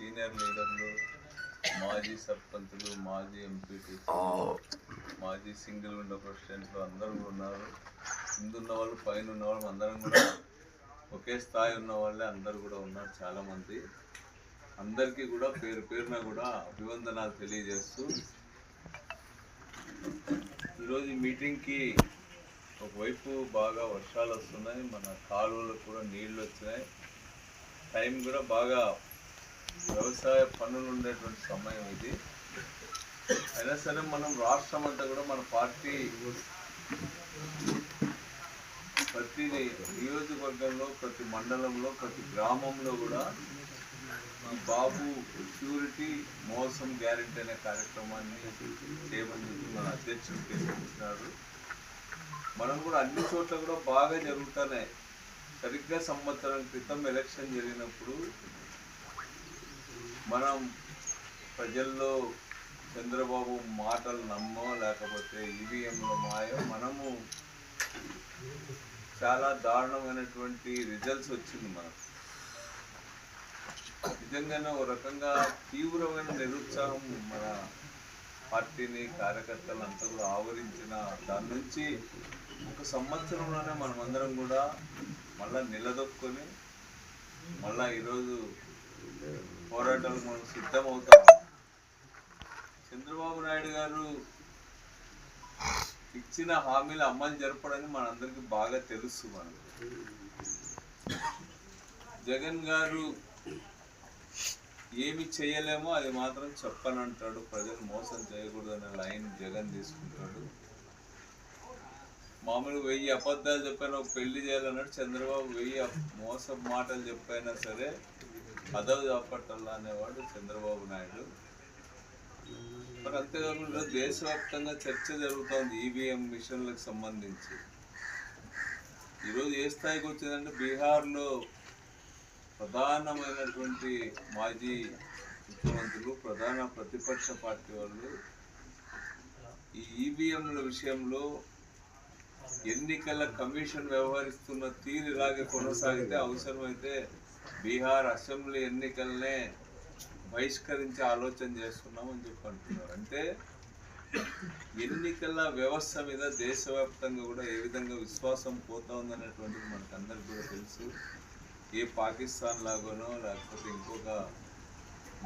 Senior లీడర్లు మాజీ సర్పంచులు మాజీ ఎంపీటీ మాజీ సింగిల్ విండో ప్రెసిడెంట్లు అందరూ కూడా ఉన్నారు. ముందున్న వాళ్ళు పైన ఉన్న వాళ్ళు అందరం కూడా ఒకే స్థాయి ఉన్న వాళ్ళే అందరూ కూడా ఉన్నారు చాలా మంది అందరికీ కూడా పేరు పేరున కూడా అభివందనాలు తెలియజేస్తూ ఈరోజు ఈ మీటింగ్కి ఒకవైపు బాగా వర్షాలు వస్తున్నాయి మన కాలువలకు కూడా నీళ్ళు వచ్చినాయి. టైం కూడా బాగా వ్యవసాయ పనులు ఉండేటువంటి సమయం ఇది. అయినా సరే మనం రాష్ట్రం అంతా కూడా మన పార్టీ ప్రతి నియోజకవర్గంలో ప్రతి మండలంలో ప్రతి గ్రామంలో కూడా ఈ బాబు షూరిటీ మోసం గ్యారెంటీ అనే కార్యక్రమాన్ని చేయమని చెప్పి మన అధ్యక్షుడు పిలుపునిస్తున్నారు మనం కూడా అన్ని చోట్ల కూడా బాగా జరుగుతున్నాయి. సరిగ్గా సంవత్సరం క్రితం ఎలక్షన్ జరిగినప్పుడు మనం ప్రజల్లో చంద్రబాబు మాటలు నమ్మో లేకపోతే ఈవీఎంల మాయో మనము చాలా దారుణమైనటువంటి రిజల్ట్స్ వచ్చింది మనకు. నిజంగానే ఒక రకంగా తీవ్రమైన నిరుత్సాహం మన పార్టీని కార్యకర్తలు అంతా కూడా ఆవరించిన దాని నుంచి ఒక సంవత్సరంలోనే మనమందరం కూడా మళ్ళా నిలదొక్కుని మళ్ళా ఈరోజు పోరాటాలు మనం సిద్ధమవుతాం. చంద్రబాబు నాయుడు గారు ఇచ్చిన హామీలు అమలు జరపడని మనందరికీ బాగా తెలుసు మనకు. జగన్ గారు ఏమి చేయలేమో అది మాత్రం చెప్పనంటాడు. ప్రజలు మోసం చేయకూడదు అనే లైన్ జగన్ తీసుకుంటాడు. మామూలుగా వెయ్యి అబద్ధాలు చెప్పైనా ఒక పెళ్ళి చేయాలన్నాడు. చంద్రబాబు వెయ్యి మోసం మాటలు చెప్పైనా సరే పదవి చేపట్టాలా అనేవాడు చంద్రబాబు నాయుడు. మరి అంతేకాకుండా దేశవ్యాప్తంగా చర్చ జరుగుతోంది ఈవీఎం మిషన్లకు సంబంధించి. ఈరోజు ఏ స్థాయికి వచ్చిందంటే బీహార్లో ప్రధానమైనటువంటి మాజీ ముఖ్యమంత్రులు ప్రధాన ప్రతిపక్ష పార్టీ వాళ్ళు ఈ ఈవీఎంల విషయంలో ఎన్నికల కమిషన్ వ్యవహరిస్తున్న తీరు ఇలాగే కొనసాగితే అవసరమైతే బీహార్ అసెంబ్లీ ఎన్నికలనే బహిష్కరించే ఆలోచన చేస్తున్నామని చెప్పి అంటున్నారు. అంటే ఎన్నికల వ్యవస్థ మీద దేశవ్యాప్తంగా కూడా ఏ విధంగా విశ్వాసం పోతా ఉందనేటువంటిది మనకు అందరికి కూడా తెలుసు. ఏ పాకిస్తాన్ లాగానో లేకపోతే ఇంకొక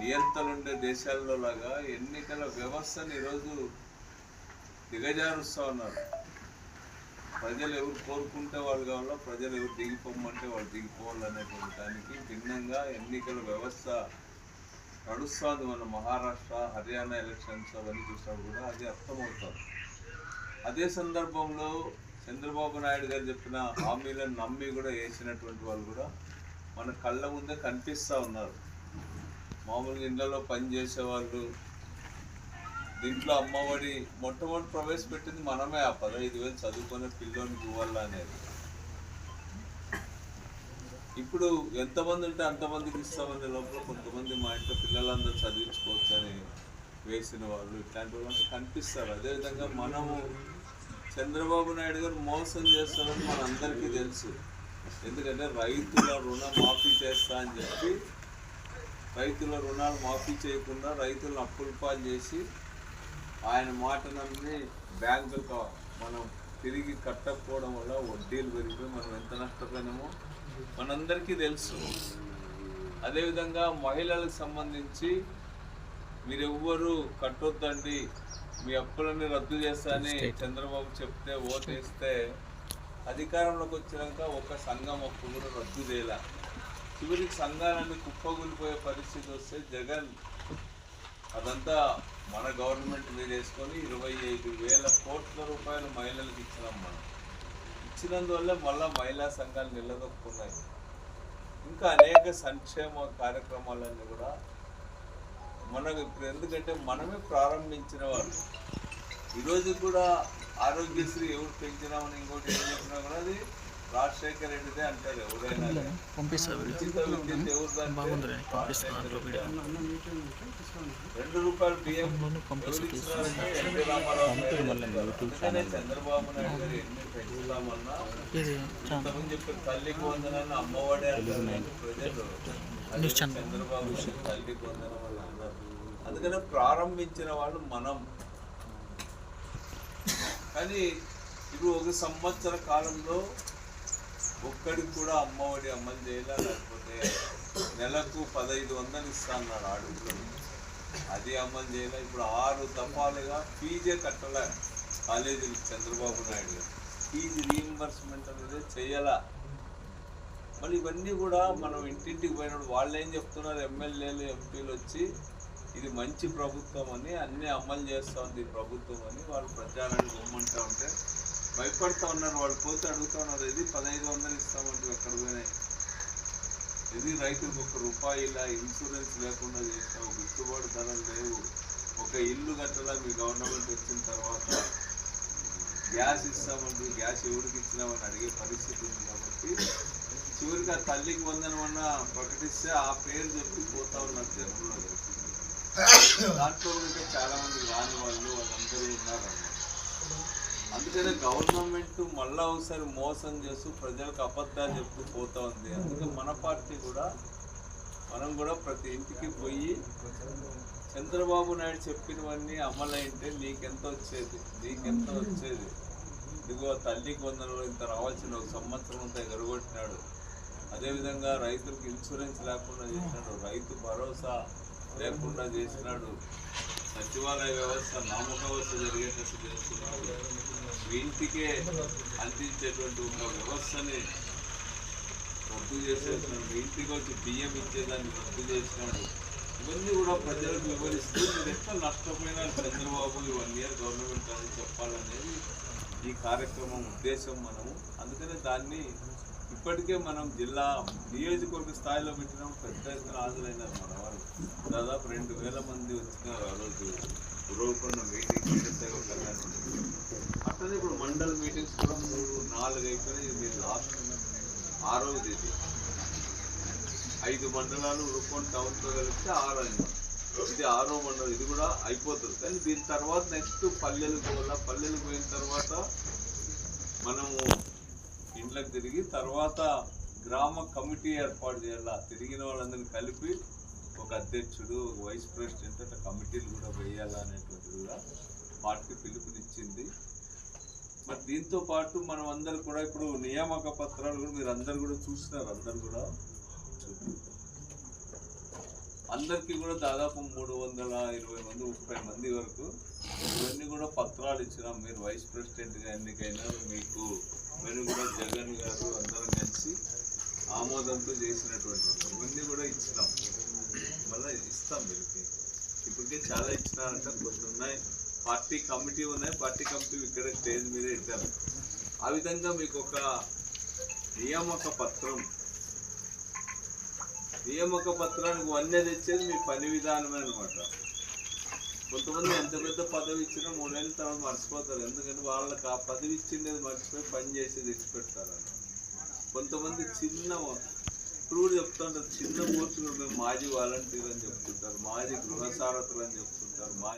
నియంత్రణ ఉండే దేశాల్లో లాగా ఎన్నికల వ్యవస్థను ఈరోజు దిగజారుస్తూ ఉన్నారు. ప్రజలు ఎవరు కోరుకుంటే వాళ్ళు కావాలో ప్రజలు ఎవరు దిగిపోమంటే వాళ్ళు దిగిపోవాలనేటువంటి దానికి భిన్నంగా ఎన్నికల వ్యవస్థ నడుస్తుంది మన మహారాష్ట్ర హర్యానా ఎలక్షన్స్ అవన్నీ చూసినప్పుడు కూడా అది అర్థమవుతుంది. అదే సందర్భంలో చంద్రబాబు నాయుడు గారు చెప్పిన హామీలను నమ్మి కూడా వేసినటువంటి వాళ్ళు కూడా మన కళ్ళ ముందే కనిపిస్తూ ఉన్నారు. మామూలుగా ఇళ్ళలో పనిచేసే వాళ్ళు దీంట్లో అమ్మఒడి మొట్టమొదటి ప్రవేశపెట్టింది మనమే ఆ పదహైదు వేలు చదువుకునే పిల్లోనికి ఇవ్వాలా అనేది. ఇప్పుడు ఎంతమంది ఉంటే అంతమందికి ఇస్తామనే లోపల? కొంతమంది మా ఇంట్లో పిల్లలందరూ చదివించుకోవచ్చు అని వేసిన వాళ్ళు ఇట్లాంటి వాళ్ళు కనిపిస్తారు. అదేవిధంగా మనము చంద్రబాబు నాయుడు గారు మోసం చేస్తారని మనందరికీ తెలుసు. ఎందుకంటే రైతుల రుణం మాఫీ చేస్తా అని చెప్పి రైతుల రుణాలు మాఫీ చేయకుండా రైతులను అప్పుల పాలు చేసి ఆయన మాట నమ్మి బ్యాంకులకు మనం తిరిగి కట్టకపోవడం వల్ల వడ్డీలు పెరిగిపోయి మనం ఎంత నష్టపోయినామో మనందరికీ తెలుసు. అదేవిధంగా మహిళలకు సంబంధించి మీరెవ్వరూ కట్టొద్దండి మీ అప్పులన్నీ రద్దు చేస్తానని చంద్రబాబు చెప్తే ఓటేస్తే అధికారంలోకి వచ్చినాక ఒక సంఘం అప్పు కూడా రద్దు చేయాల. చివరికి సంఘాలన్నీ కుప్పగూలిపోయే పరిస్థితి వస్తే జగన్ అదంతా మన గవర్నమెంట్ వేసుకొని ఇరవై ఐదు వేల కోట్ల రూపాయలు మహిళలకు ఇచ్చినాం మనం. ఇచ్చినందువల్ల మళ్ళా మహిళా సంఘాలు నిలదొక్కున్నాయి. ఇంకా అనేక సంక్షేమ కార్యక్రమాలన్నీ కూడా మనకు ఇప్పుడు ఎందుకంటే మనమే ప్రారంభించిన వాళ్ళు. ఈరోజు కూడా ఆరోగ్యశ్రీ ఎవరు పెంచినామని ఇంకోటి ఏం చెప్పినా కూడా అది రాజశేఖర రెడ్డిదే అంటారు ఎవరైనా. రెండు రూపాయలు బియ్యం చంద్రబాబు నాయుడు గారు ఎన్ని ఇంతకుముందు చెప్పిన తల్లికి వందనాన్ని అమ్మఒడే అంటారు ప్రజలు. చంద్రబాబు తల్లి పొందిన వాళ్ళు అన్నారు అందుకనే ప్రారంభించిన వాళ్ళు మనం. కానీ ఇప్పుడు ఒక సంవత్సర కాలంలో ఒక్కడికి కూడా అమ్మఒడి అమలు చేయలే? లేకపోతే నెలకు పదహైదు వందలు ఇస్తా అన్నాడు అది అమలు చేయలే? ఇప్పుడు ఆరు దఫాలుగా ఫీజే కట్టలే కాలేజీలు చంద్రబాబు నాయుడు ఫీజు రీఎంబర్స్మెంట్ అనేది చేయాలా? మళ్ళీ ఇవన్నీ కూడా మనం ఇంటింటికి పోయినప్పుడు వాళ్ళు ఏం చెప్తున్నారు? ఎమ్మెల్యేలు ఎంపీలు వచ్చి ఇది మంచి ప్రభుత్వం అని అన్నీ అమలు చేస్తూ ఉంది ప్రభుత్వం అని వాళ్ళు ప్రచారాన్ని గమ్మంటా ఉంటే భయపడతా ఉన్నారు. వాళ్ళు పోతే అడుగుతా ఉన్నారు ఇది పదహైదు వందలు ఇస్తామంటే ఎక్కడ పోయినాయి ఇది రైతులకు ఒక రూపాయి ఇలా ఇన్సూరెన్స్ లేకుండా చేసావు గిట్టుబాటు ధరలు లేవు. ఒక ఇల్లు కట్టడా మీ గవర్నమెంట్ వచ్చిన తర్వాత గ్యాస్ ఇస్తామంటే గ్యాస్ ఎవరికి ఇచ్చినామని అడిగే పరిస్థితి ఉంది కాబట్టి చివరికి ఆ తల్లికి వందనమన్న ప్రకటిస్తే ఆ పేరు చెప్పి పోతా ఉన్నారు జనంలో. దాంట్లో ఉంటే చాలా మంది రాని వాళ్ళు వాళ్ళందరూ ఉన్నారన్నమాట. అందుకనే గవర్నమెంట్ మళ్ళా ఒకసారి మోసం చేస్తూ ప్రజలకు అబద్ధాలు చెప్తూ పోతా ఉంది. అందుకే మన పార్టీ కూడా మనం కూడా ప్రతి ఇంటికి పోయి చంద్రబాబు నాయుడు చెప్పినవన్నీ అమలైంటే నీకెంత వచ్చేది. నీకెంత వచ్చేది. ఇదిగో తల్లికి వందనలో ఇంత రావాల్సిన ఒక సంవత్సరం అంతా ఎగరగొట్టినాడు. అదేవిధంగా రైతులకు ఇన్సూరెన్స్ లేకుండా చేసినాడు. రైతు భరోసా లేకుండా చేసినాడు. సచివాలయ వ్యవస్థ నామక వ్యవస్థ జరిగేటట్టు చేస్తున్నారు. మీ ఇంటికే అందించేటువంటి ఒక వ్యవస్థని రద్దు చేసేస్తున్నాడు మీ ఇంటికి వచ్చి బియ్యం ఇచ్చేదాన్ని రద్దు చేసినాడు. ఇవన్నీ కూడా ప్రజలకు వివరిస్తూ మీరు ఎట్లా నష్టపోయినా చంద్రబాబు ఈ వన్ ఇయర్ గవర్నమెంట్ అని చెప్పాలనేది ఈ కార్యక్రమం ఉద్దేశం మనము. అందుకనే దాన్ని ఇప్పటికే మనం జిల్లా నియోజకవర్గ స్థాయిలో పెట్టినాం. పెద్ద ఎత్తున హాజరైనారు మన దాదాపు రెండు వేల మంది వచ్చినారు ఆ రోజు ఉరవకొండ మీటింగ్ అట్లనే ఇప్పుడు మండల్ మీటింగ్స్ కూడా మూడు నాలుగు అయిపోయినాయి. ఇది మీరు లాస్ట్ ఆరోది ఇది ఐదు మండలాలు ఉరుకొండ టౌన్తో కలిపితే ఆరు అయింది ఇది ఆరో మండలం. ఇది కూడా అయిపోతుంది. కానీ దీని తర్వాత నెక్స్ట్ పల్లెలకు పోవాలా? పల్లెలకు పోయిన తర్వాత మనము ఇంట్లోకి తిరిగి తర్వాత గ్రామ కమిటీ ఏర్పాటు చేయాలా? తిరిగిన వాళ్ళందరినీ కలిపి ఒక అధ్యక్షుడు ఒక వైస్ ప్రెసిడెంట్ అంటే కమిటీలు కూడా వేయాలా కూడా పార్టీ పిలుపునిచ్చింది. మరి దీంతో పాటు మనం అందరు కూడా ఇప్పుడు నియామక పత్రాలు కూడా మీరు అందరు కూడా చూస్తున్నారు అందరు కూడా. అందరికీ కూడా దాదాపు మూడు వందల ఇరవై మంది ముప్పై మంది వరకు ఇవన్నీ కూడా పత్రాలు ఇచ్చినాం. మీరు వైస్ ప్రెసిడెంట్గా ఎన్నికైనా మీకు మీరు కూడా జగన్ గారు అందరం కలిసి ఆమోదంతో చేసినటువంటి ఇవన్నీ కూడా ఇచ్చినాం. మళ్ళీ ఇస్తాం వీళ్ళకి. ఇప్పటికే చాలా ఇచ్చినారంట కొన్ని ఉన్నాయి. పార్టీ కమిటీ ఉన్నాయి పార్టీ కమిటీ ఇక్కడ స్టేజ్ మీద ఇచ్చారు ఆ విధంగా మీకు ఒక నియామక పత్రం. నియామక పత్రానికి వన్య తెచ్చేది మీ పని విధానమే అనమాట కొంతమంది ఎంత పెద్ద పదవి ఇచ్చినా మూడేళ్ళ తర్వాత మర్చిపోతారు. ఎందుకంటే వాళ్ళకి ఆ పదవి ఇచ్చిండేది మర్చిపోయి పని చేసేది ఇచ్చిపెడతారు కొంతమంది చిన్న ఇప్పుడు కూడా చెప్తుంటారు చిన్న పోస్టులు మేము మాజీ వాలంటీర్ అని చెప్తుంటారు మాజీ గృహ సారథులు అని చెప్తుంటారు మాజీ